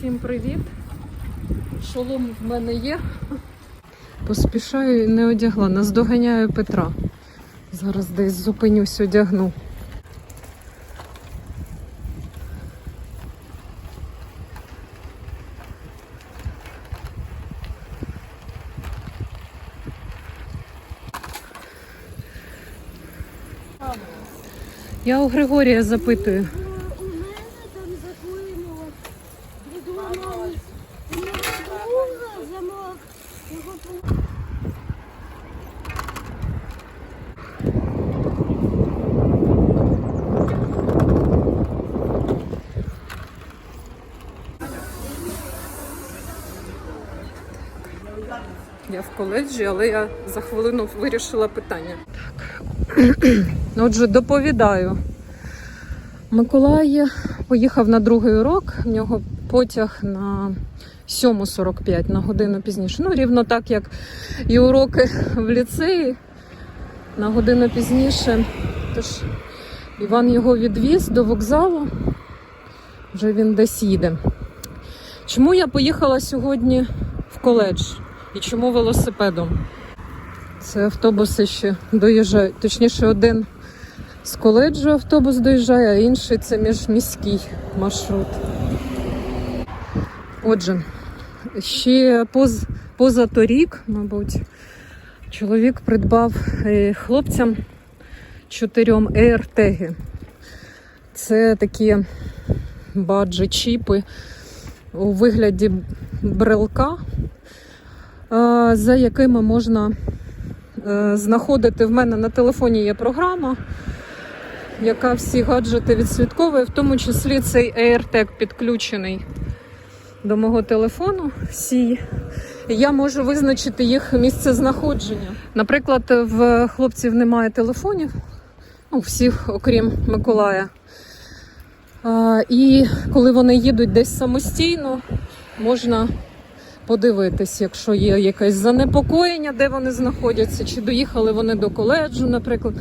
Всім привіт! Шолом в мене є. Поспішаю і не одягла. Наздоганяю Петра. Зараз десь зупинюсь, одягну. Я у Григорія запитую. У мене там заклинуло, відламалось. У мене друга замок. Його по- Я в коледжі, але я за хвилину вирішила питання. Так. Отже, доповідаю. Миколай поїхав на другий урок. В нього потяг на 7.45 на годину пізніше. Ну, рівно так, як і уроки в ліцеї на годину пізніше. Тож Іван його відвіз до вокзалу. Вже він десь їде. Чому я поїхала сьогодні в коледж? І чому велосипедом? Це автобуси ще доїжджають. Точніше, один з коледжу автобус доїжджає, а інший це міжміський маршрут. Отже, ще поз, позаторік, мабуть, чоловік придбав е, хлопцям чотирьом AirTag. Це такі баджі-чіпи у вигляді брелка, е, за якими можна е, знаходити в мене на телефоні є програма, яка всі гаджети відслідковує, в тому числі цей AirTag підключений до мого телефону. Всі. Я можу визначити їх місце знаходження. Наприклад, в хлопців немає телефонів, ну, всіх, окрім Миколая. І коли вони їдуть десь самостійно, можна подивитись, якщо є якесь занепокоєння, де вони знаходяться, чи доїхали вони до коледжу, наприклад.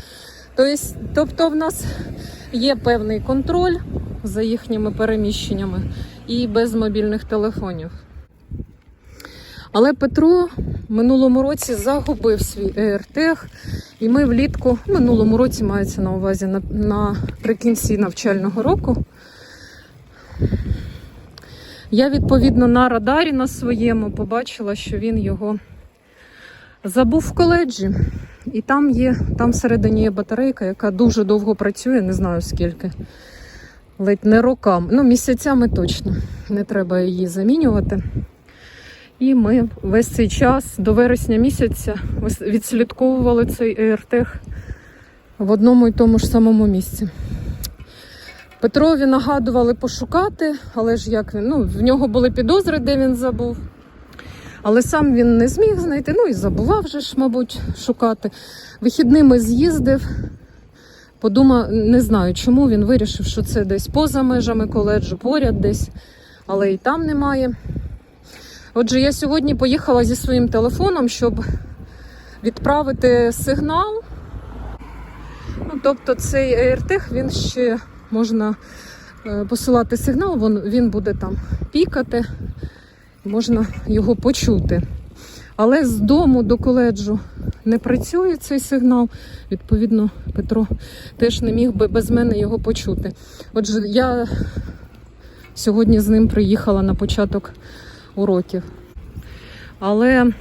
Тобто в нас є певний контроль за їхніми переміщеннями і без мобільних телефонів. Але Петро минулому році загубив свій AirTag, і ми влітку, минулому році мається на увазі на, наприкінці навчального року. Я відповідно на радарі на своєму побачила, що він його забув в коледжі. І там є, там всередині є батарейка, яка дуже довго працює, не знаю скільки. Ледь не роками, ну місяцями точно. Не треба її замінювати. І ми весь цей час до вересня місяця відслідковували цей AirTag в одному і тому ж самому місці. Петрові нагадували пошукати, але ж як він, ну, в нього були підозри, де він забув. Але сам він не зміг знайти, ну і забував же ж, мабуть, шукати. Вихідними з'їздив, подумав, не знаю, чому він вирішив, що це десь поза межами коледжу, поряд десь, але і там немає. Отже, я сьогодні поїхала зі своїм телефоном, щоб відправити сигнал. Ну, тобто цей AirTag, він ще можна е, посилати сигнал, він, він буде там пікати, можна його почути. Але з дому до коледжу не працює цей сигнал. Відповідно, Петро теж не міг би без мене його почути. Отже, я сьогодні з ним приїхала на початок уроків. Але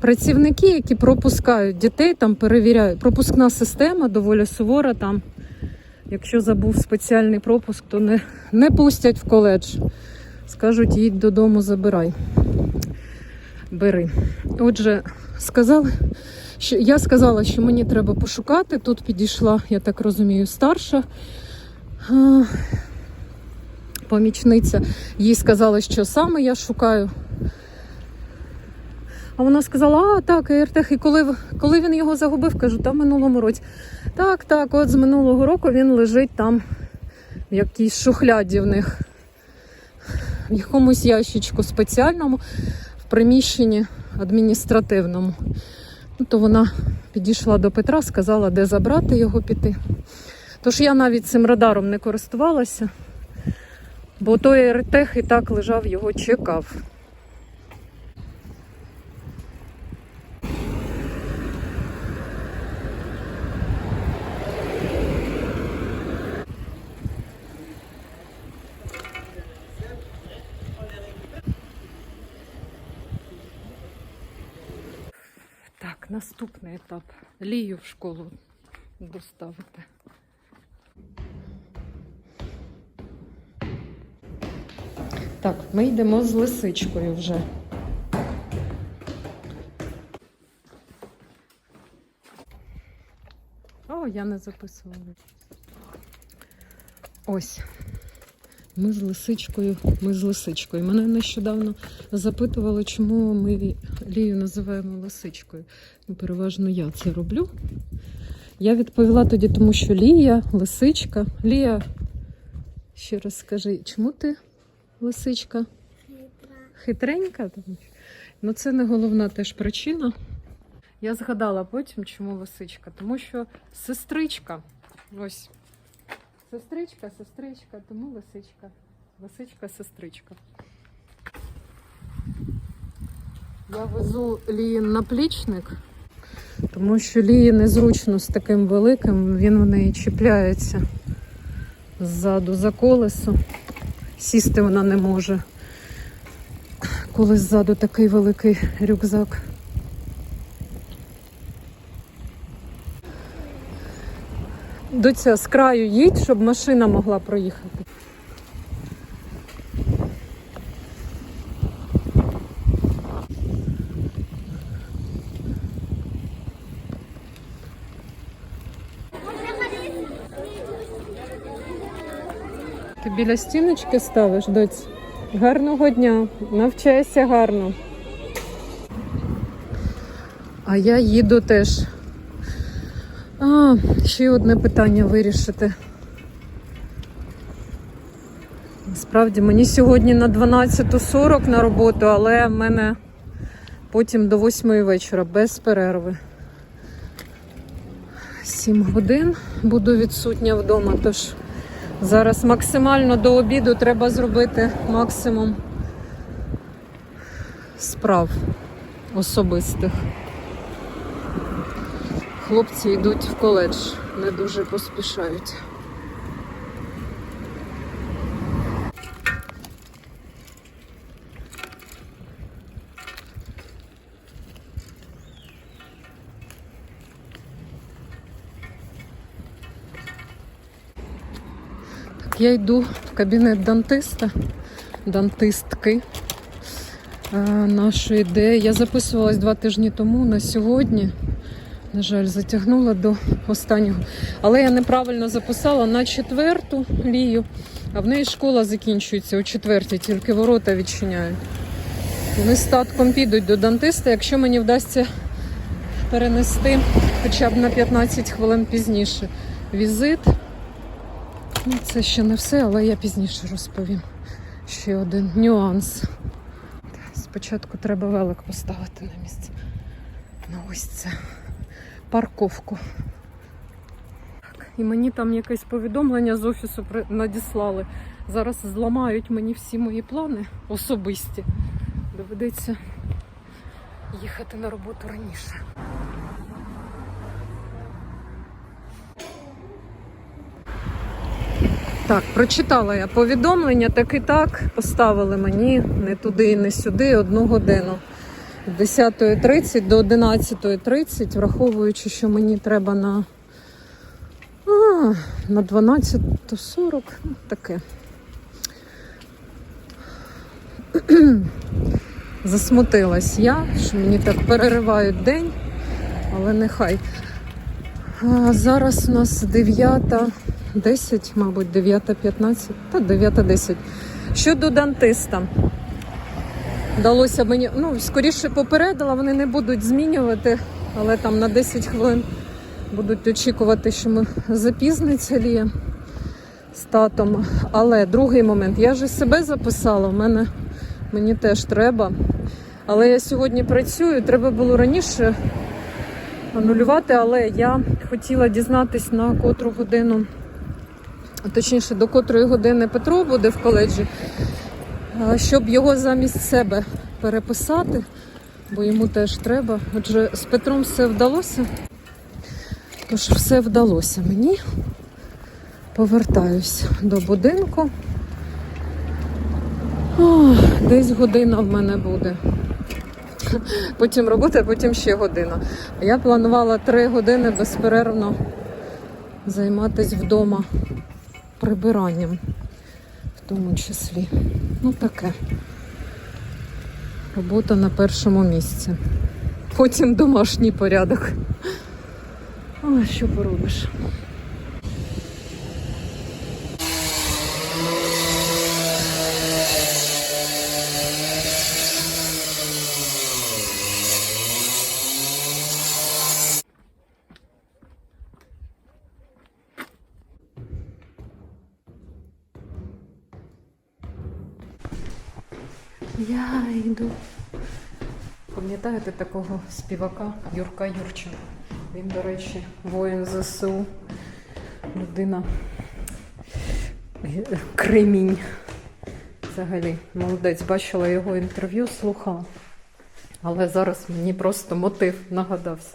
працівники, які пропускають дітей, там перевіряють, пропускна система доволі сувора там. Якщо забув спеціальний пропуск, то не, не пустять в коледж. Скажуть, їдь додому, забирай. Бери. Отже, сказали, що я сказала, що мені треба пошукати. Тут підійшла, я так розумію, старша помічниця. Їй сказали, що саме я шукаю. А вона сказала, а так, AirTag. І коли, коли він його загубив, кажу, та в минулому році. Так, так, от з минулого року він лежить там в якійсь шухляді в них, в якомусь ящичку спеціальному, приміщенні адміністративному. Ну, то вона підійшла до Петра, сказала, де забрати його піти. Тож я навіть цим радаром не користувалася. Бо той РТХ і так лежав, його чекав. Наступний етап. Лію в школу доставити. Так, ми йдемо з лисичкою вже. О, я не записувала. Ось. Ми з лисичкою, ми з лисичкою. Мене нещодавно запитували, чому ми Лію називаємо лисичкою. Ну, Переважно я це роблю. Я відповіла тоді, тому що Лія, лисичка. Лія, ще раз скажи, чому ти лисичка? Хитренька? Тому Ну, це не головна теж причина. Я згадала потім, чому лисичка, тому що сестричка. Ось. Сестричка, сестричка, тому лисичка. Лисичка, сестричка. Я везу Ліїн наплічник, тому що Лії незручно з таким великим, він в неї чіпляється ззаду за колесо. Сісти вона не може, коли ззаду такий великий рюкзак. Доця з краю їдь, щоб машина могла проїхати. Ти біля стіночки ставиш, доць? Гарного дня, навчайся гарно. А я їду теж. А, ще одне питання вирішити. Насправді мені сьогодні на 12.40 на роботу, але в мене потім до 8 вечора без перерви. 7 годин буду відсутня вдома, тож зараз максимально до обіду треба зробити максимум справ особистих. Хлопці йдуть в коледж, не дуже поспішають. Я йду в кабінет дантиста, дантистки е, нашої, де я записувалась два тижні тому на сьогодні. На жаль, затягнула до останнього. Але я неправильно записала на четверту лію, а в неї школа закінчується о четвертій, тільки ворота відчиняють. Вони з татком підуть до дантиста, якщо мені вдасться перенести хоча б на 15 хвилин пізніше візит. Ну, це ще не все, але я пізніше розповім. Ще один нюанс. Спочатку треба велик поставити на місце. Ну ось це парковку. І мені там якесь повідомлення з офісу надіслали. Зараз зламають мені всі мої плани особисті. Доведеться їхати на роботу раніше. Так, прочитала я повідомлення, так і так поставили мені не туди і не сюди одну годину. З 10.30 до 11.30, враховуючи, що мені треба на, а, на 12.40, ну, таке. Засмутилась я, що мені так переривають день, але нехай. А, зараз у нас 9.10, мабуть, 9.15, та 9.10. Щодо дантиста. Вдалося мені, ну, скоріше попередила, вони не будуть змінювати, але там на 10 хвилин будуть очікувати, що ми запізниться Лія з татом. Але другий момент, я ж себе записала, в мене мені теж треба. Але я сьогодні працюю, треба було раніше анулювати, але я хотіла дізнатись на котру годину точніше, до котрої години Петро буде в коледжі, щоб його замість себе переписати, бо йому теж треба. Отже, з Петром все вдалося. Тож все вдалося мені. Повертаюсь до будинку. О, десь година в мене буде. Потім робота, потім ще година. Я планувала три години безперервно займатися вдома прибиранням, тому числі. Ну таке. Робота на першому місці. Потім домашній порядок. А що поробиш? Я йду. Пам'ятаєте такого співака Юрка Юрченка? Він, до речі, воїн ЗСУ, людина е, кремінь. Взагалі, молодець, бачила його інтерв'ю, слухала. Але зараз мені просто мотив нагадався.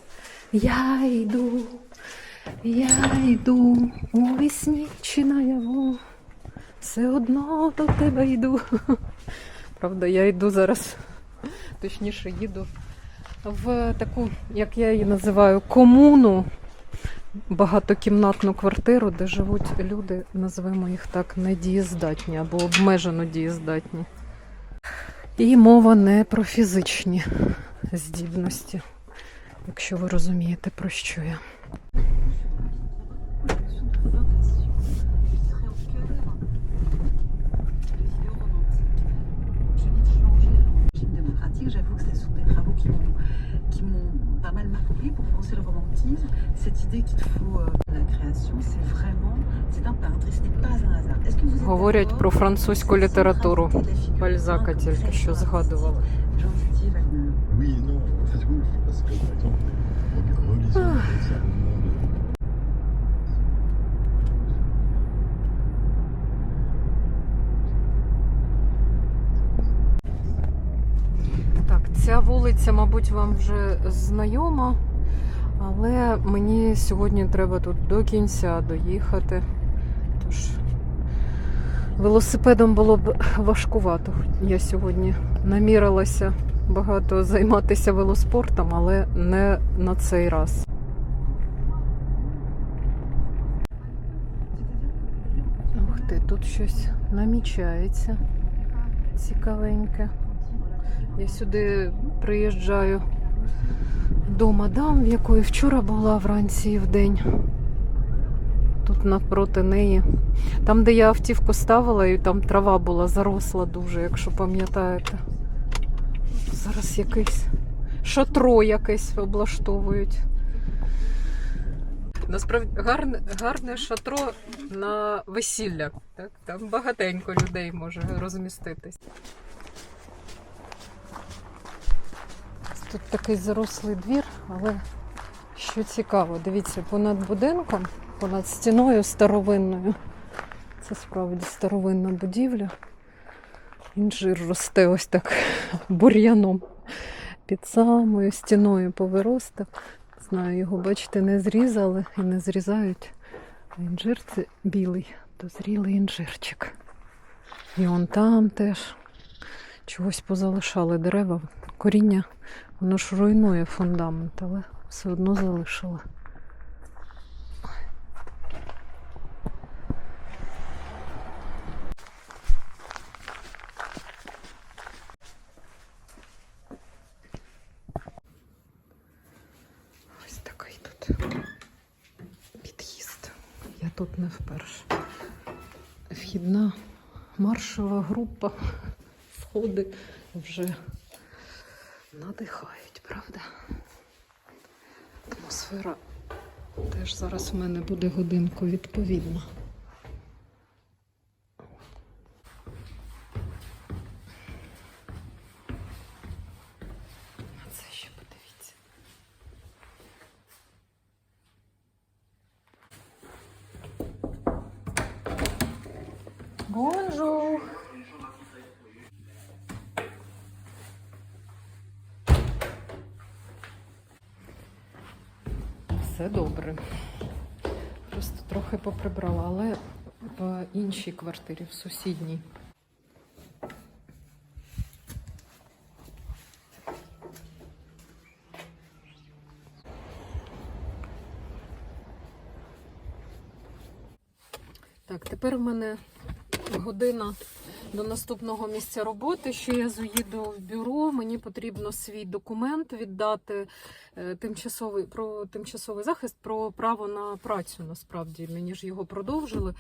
Я йду, я йду у вісні чи наяву. Все одно до тебе йду. Правда, я йду зараз, точніше, їду в таку, як я її називаю, комуну, багатокімнатну квартиру, де живуть люди, називаємо їх так, недієздатні або обмежено дієздатні. І мова не про фізичні здібності, якщо ви розумієте, про що я. Pas mal marqué pour penser le romantisme. Cette idée qu'il faut euh, la création, c'est vraiment, c'est un peintre ce n'est pas un hasard. Est-ce que vous Говорять про французьку літературу. Бальзака тільки що le- Oui, non, en fait, oui, parce que par exemple, relisons Ah. Ця вулиця, мабуть, вам вже знайома, але мені сьогодні треба тут до кінця доїхати. Тож велосипедом було б важкувато. Я сьогодні намірилася багато займатися велоспортом, але не на цей раз. Ух ти, тут щось намічається цікавеньке. Я сюди приїжджаю до мадам, в якої вчора була вранці і вдень. Тут навпроти неї. Там, де я автівку ставила, і там трава була заросла дуже, якщо пам'ятаєте. Зараз якийсь шатро якесь облаштовують. Насправді гарне, гарне шатро на весілля. Так? Там багатенько людей може розміститись. Тут такий зарослий двір, але що цікаво, дивіться, понад будинком, понад стіною старовинною. Це справді старовинна будівля. Інжир росте ось так бур'яном. Під самою стіною повиростав. Знаю, його, бачите, не зрізали і не зрізають. А інжир це білий, дозрілий інжирчик. І он там теж чогось позалишали дерева, коріння Воно ж руйнує фундамент, але все одно залишила. Ось такий тут під'їзд. Я тут не вперше. Вхідна маршова група. Сходи вже надихають, правда? Атмосфера теж зараз в мене буде годинку відповідна. А це ще подивіться. Бонжур. Все добре. Просто трохи поприбрала, але в іншій квартирі, в сусідній. Так, тепер в мене година до наступного місця роботи. Ще я заїду в бюро. Мені потрібно свій документ віддати е, тимчасовий про тимчасовий захист про право на працю. Насправді мені ж його продовжили.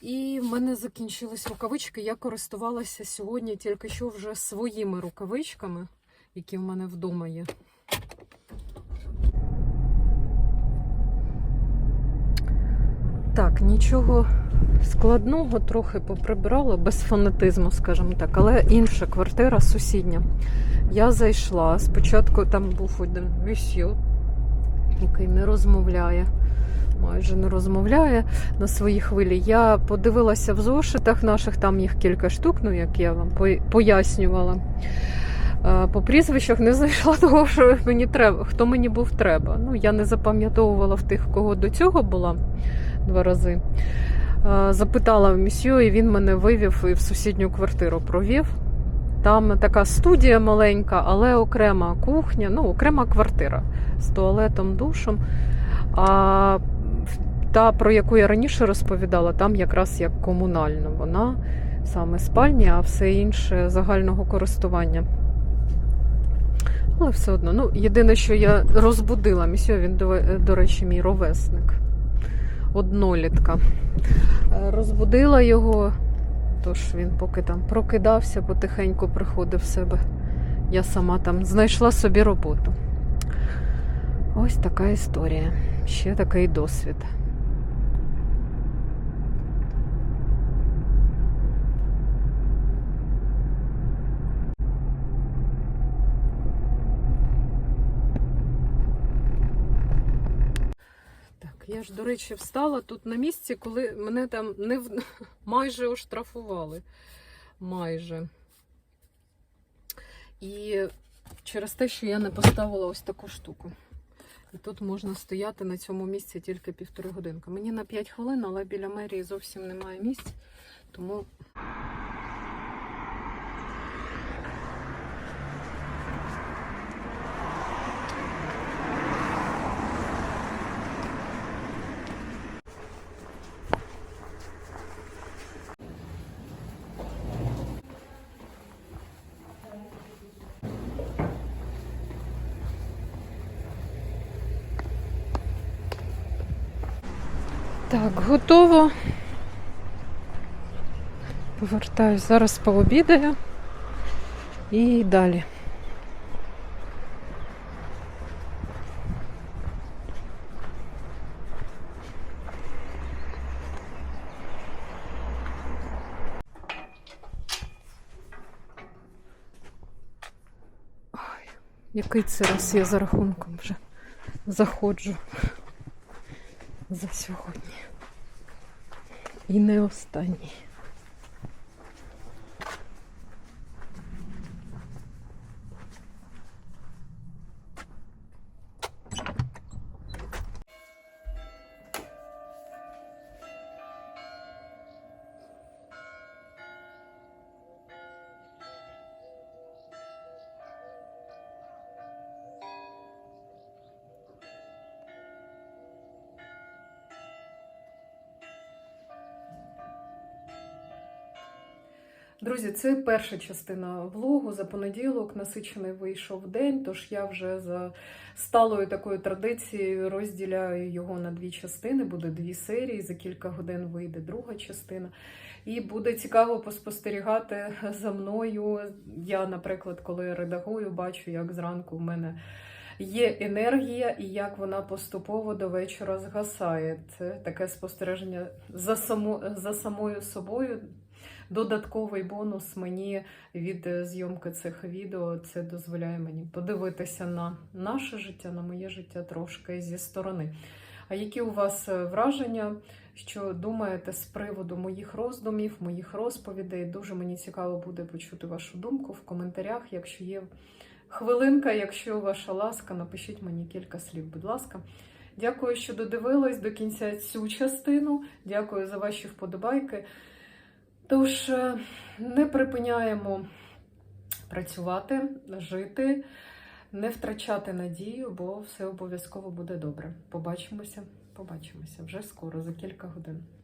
І в мене закінчились рукавички. Я користувалася сьогодні тільки що вже своїми рукавичками, які в мене вдома є. Так, нічого складного, трохи поприбирала, без фанатизму, скажімо так, але інша квартира сусідня. Я зайшла. Спочатку там був один місьо, який не розмовляє, майже не розмовляє на своїй хвилі. Я подивилася в зошитах наших, там їх кілька штук, ну як я вам пояснювала. Е, По прізвищах не знайшла того, що мені треба, хто мені був треба. Ну, я не запам'ятовувала в тих, кого до цього була два рази. Е, Запитала в місьо, і він мене вивів і в сусідню квартиру провів. Там така студія маленька, але окрема кухня, ну, окрема квартира з туалетом, душем. А та, про яку я раніше розповідала, там якраз як комунальна. Вона саме спальня, а все інше загального користування. Але все одно, ну, єдине, що я розбудила місьо, він, до, до речі, мій ровесник. Однолітка. Е, Розбудила його, тож він поки там прокидався, потихеньку приходив в себе. Я сама там знайшла собі роботу. Ось така історія. Ще такий досвід. Так, я ж, до речі, встала тут на місці, коли мене там не в... майже оштрафували. Майже. І через те, що я не поставила ось таку штуку. І тут можна стояти на цьому місці тільки півтори годинки. Мені на 5 хвилин, але біля мерії зовсім немає місць. Тому Так, готово. Повертаюсь, зараз пообідаю і далі. Який це раз я за рахунком вже заходжу за сьогодні. І не останній. Друзі, це перша частина влогу. За понеділок насичений вийшов день, тож я вже за сталою такою традицією розділяю його на дві частини. Буде дві серії. За кілька годин вийде друга частина. І буде цікаво поспостерігати за мною. Я, наприклад, коли редагую, бачу, як зранку в мене. Є енергія, і як вона поступово до вечора згасає. Це таке спостереження за, само, за самою собою. Додатковий бонус мені від е, зйомки цих відео. Це дозволяє мені подивитися на наше життя, на моє життя трошки зі сторони. А які у вас е, враження, що думаєте з приводу моїх роздумів, моїх розповідей? Дуже мені цікаво буде почути вашу думку в коментарях. Якщо є хвилинка, якщо ваша ласка, напишіть мені кілька слів, будь ласка. Дякую, що додивились до кінця цю частину. Дякую за ваші вподобайки. Тож е, не припиняємо працювати, жити, не втрачати надію, бо все обов'язково буде добре. Побачимося, побачимося вже скоро, за кілька годин.